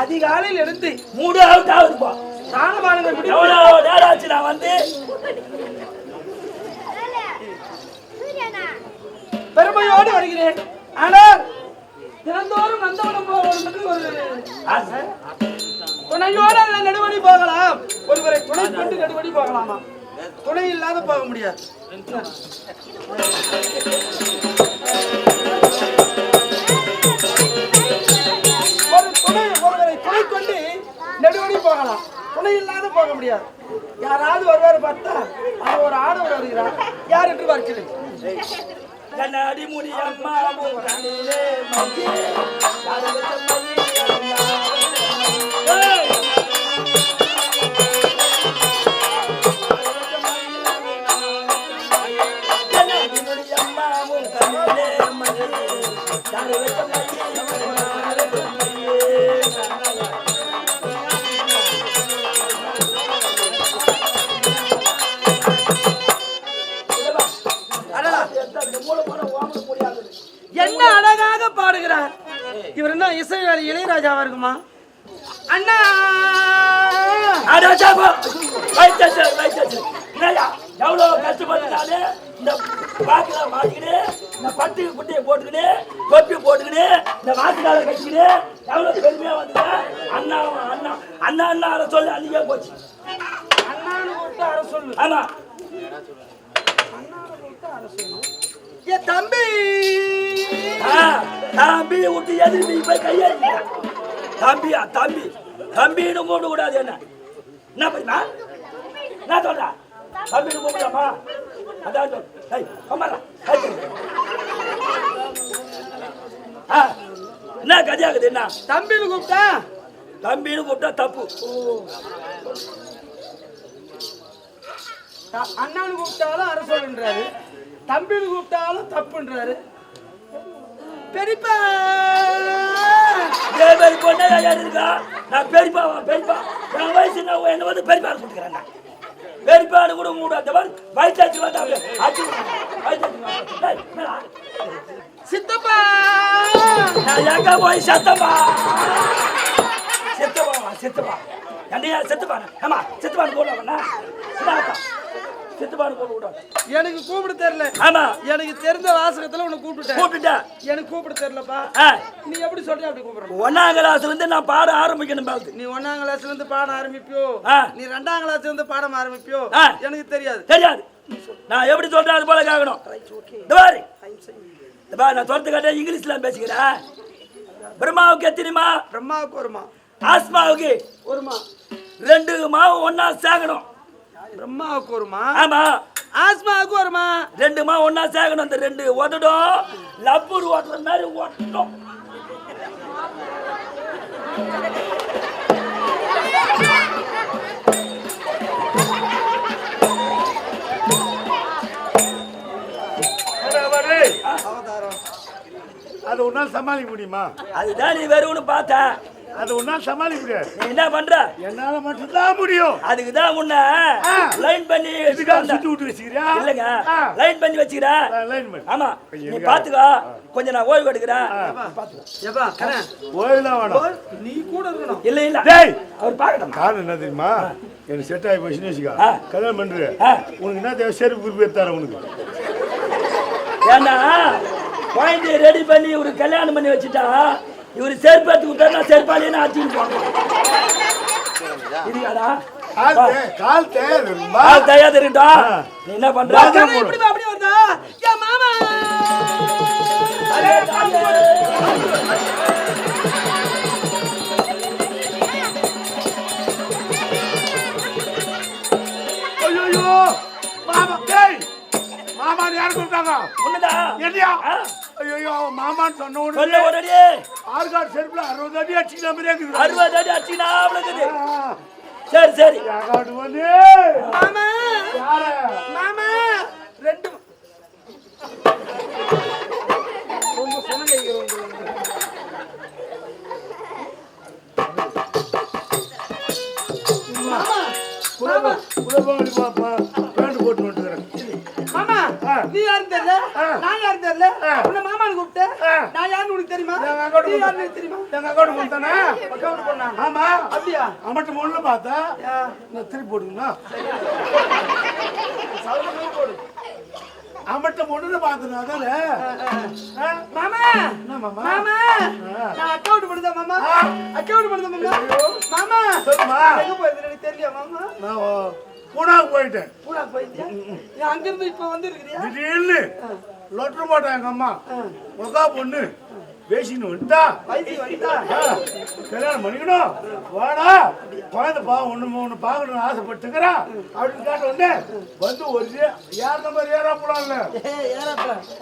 அதிகாலையில் எழுந்து மூடு அவுட் ஆகுதுப்பா ஸ்நானமானதை முடித்து எவ்வளவு நேரம் ஆச்சு நான் வந்து? பெருமையோடு வருகிறேன். ஆனால் தினந்தோறும் நந்தவனம் போவதற்கு ஒரு. துணையோட நடுவடி போகலாம் ஒருவரை துணை கொண்டு நடுவடி போகலாமா துணை இல்லாத போக முடியாது. ஒரு துணை ஒருவரை துணை கொண்டு நடுவடி போகலாம் துணை இல்லாத போக முடியாது. யாராவது ஒருவர் பார்த்தா அவர் ஒரு ஆடவர் வருகிறார். யார் என்று பார்க்கிறேன். கண்ணாடி முடி அம்மா என்ன அழகாக பாடுகிறார். இவர் என்ன இசைவாளி இளையராஜாவா இருக்குமா அண்ணா! அடாச்சாபா வைத்தாச்சு வைத்தாச்சு எவ்வளவு இந்த மாட்டிக்கிட்டு இந்த பட்டு குட்டையை போட்டுக்கிட்டு தொப்பி போட்டுக்கிட்டு இந்த வாக்குனால கட்டிக்கிட்டு எவ்வளவு பெருமையா வந்துங்க? அண்ணா அண்ணா அண்ணா அண்ணா அதை சொல்லி அன்னைக்கே போச்சு. ஆமா. ஏ தம்பி! ஆ, தம்பி விட்டு எதிரி நீ போய் கையெழுத்து தம்பியா தம்பி. தம்பின்னு கூப்பிட கூடாது என்ன? என்ன பண்ணுமா என்ன சொல்ற? தம்பின்னு கூப்பிடலாமா அதான் சொல். ஏய் கம்மாரா கை தூக்கு. ஆ என்ன கதையாகுது என்ன? தம்பின்னு கூப்பிட்டா? தம்பின்னு கூப்பிட்டா தப்பு. அண்ணான்னு கூப்பிட்டாலும் அரை சொல்லுன்றாரு தம்பின்னு கூப்பிட்டாலும் தப்புன்றாரு. பெரியப்பா! இதே மாதிரி யார் இருக்கா? நான் பெரியப்பாவா பெரியப்பா. என் வயசு நான் என்ன வந்து பெரியப்பா கொடுக்குறேன் பெரியப்பாடு கூட மூடாத வயசாச்சு வந்தா சித்தப்பா! நான் எங்க போய் செத்தப்பா செத்தப்பா செத்தப்பா என்னையா செத்துப்பா ஆமா செத்துப்பான்னு போடுவாங்கண்ணா செத்துப்பான்னு போட விடாது எனக்கு கூப்பிட தெரியல. ஆமா. எனக்கு தெரிஞ்ச வாசகத்துல உன்னை கூப்பிட்டுட்டேன். கூப்பிட்டுட்டேன் எனக்கு கூப்பிட தெரியலப்பா. நீ எப்படி சொல்றியா அப்படி கூப்பிடுற ஒண்ணாம் கிளாஸ்ல இருந்து நான் பாட ஆரம்பிக்கணும் பார்த்து நீ ஒன்னாம் கிளாஸ்ல இருந்து பாடம் ஆரம்பிப்பியோ. நீ ரெண்டாம் கிளாஸ்ல இருந்து பாடம் ஆரம்பிப்பியோ. எனக்கு தெரியாது. தெரியாது. நான் எப்படி சொல்றேன் அது போல கேட்கணும். பாரு நான் சொல்றது கேட்டா இங்கிலீஷ்ல பேசிக்கிறேன். பிரம்மாவுக்கு எத்தனைமா பிரம்மாவுக்கு வருமா ஆஸ்மாவுக்கு? வருமா ரெண்டு மாவு ஒண்ணா சேர்க்கணும் பிரம்மாவுக்கு வருமா ஆமா. ஆஸ்மாவுக்கு வருமா ரெண்டு மா ஒண்ணா சேர்க்கணும் அந்த ரெண்டு உதடும் லப்பூர் ஓட்டுற மாதிரி ஓட்டணும். அது உன்னால் சமாளிக்க முடியுமா? அதுதான் நீ வரும்னு பார்த்தேன் அது உன்னால் சமாளிக்க முடியாது. நீ என்ன பண்ற? என்னால மட்டும்தான் முடியும். அதுக்கு தான் உன்னை. லைன் பண்ணி இதுக்காக. சுத்தி விட்டு வச்சுக்கிறியா? இல்லைங்க. லைன் பண்ணி வச்சுக்கிறேன் லைன் பண்ணு. ஆமா. நீ பாத்துக்கோ. கொஞ்சம் நான் ஓய்வு எடுக்கிறேன். ஏப்பா கண்ணன் ஓய்வுலாம் வேணாம். நீ கூட இருக்கணும். இல்ல இல்ல. டேய். அவர் பார்க்கணும் காரணம் என்ன தெரியுமா? எனக்கு செட் ஆகி போச்சுன்னு வச்சுக்கோ. ஆ. கல்யாணம் பண்று ஆ. உனக்கு என்ன தேவை? செருப்பு குறிப்பு எடுத்து தரேன் உனக்கு. ஏன்னா குழந்தைய ரெடி பண்ணி இவரு கல்யாணம் பண்ணி வச்சுட்டா இவரு செருப்பாத்து விட்டா செருப்பாலேயே அடிச்சுட்டு போகணும் இதுக்காடா கால். நீ என்ன பண்ற? அப்படி வருதா? என் மாமா. ஐயோ மாமா டேய் மாமா யார் கூப்பிட்டாங்க உன்னதா என்னையா. ஐயோ மாமான்னு சொன்ன சொல்ல உடனே. உடனே ஆறுகாடு செருப்புல அறுபது அடி அடிச்சுக்கிற மாதிரியே இருக்குது. அறுபது அடி அவளுக்குது ஆ. சரி சரி. மாமா. யாரு? மாமா. ரெண்டு. ரொம்ப சொன்ன மாமா. உலகவாணி பாப்பா. நீ யாருன்னு தெரியல. நான் யாருன்னு தெரியல. உன்னை மாமான்னு கூப்பிட்டேன். ஆ. நான் யாருன்னு உனக்கு தெரியுமா? நீ யாருன்னு தெரியுமா? எங்க அக்கௌண்ட் கொடுத்தானே அக்கௌண்ட் பண்ணா? ஆமா. அப்படியா? அமட்டு முன்னு பார்த்தா. நான் திருப்பி போட்டுக்கணும்? அமட்ட முன்னு பார்த்தேன் அதானே ஆ? மாமா! என்ன மாமா? மாமா. நான் அக்கவுண்ட் பண்ணுதா மாமா. அக்கவுண்ட் பண்ணுதா மாமா? மாமா! சொல்லுமா? எங்க போயிருந்தேன் எனக்கு தெரியல மாமா? நான் பூனாவுக்கு போயிட்டேன். பூனா போயிருந்தியா? நீ அங்கிருந்து இப்ப வந்து இருக்கிறியா திடீர்னு லொட்டர் போட்டேன் எங்க அம்மா. முகா பொண்ணு. பேசின்னு வந்துட்டா. கல்யாணம் பண்ணிக்கணும். வாடா. குழந்தை பா ஒண்ணு ஒண்ணு பார்க்கணும்னு ஆசைப்பட்டுக்கிறா. அப்படின்னு கேட்ட உடனே வந்து ஒரு யார் நம்பர் ஏறா.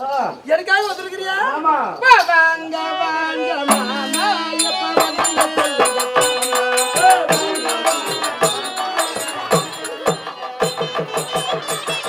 ஆ, எனக்காக வந்திருக்கிறியா? ஆமா.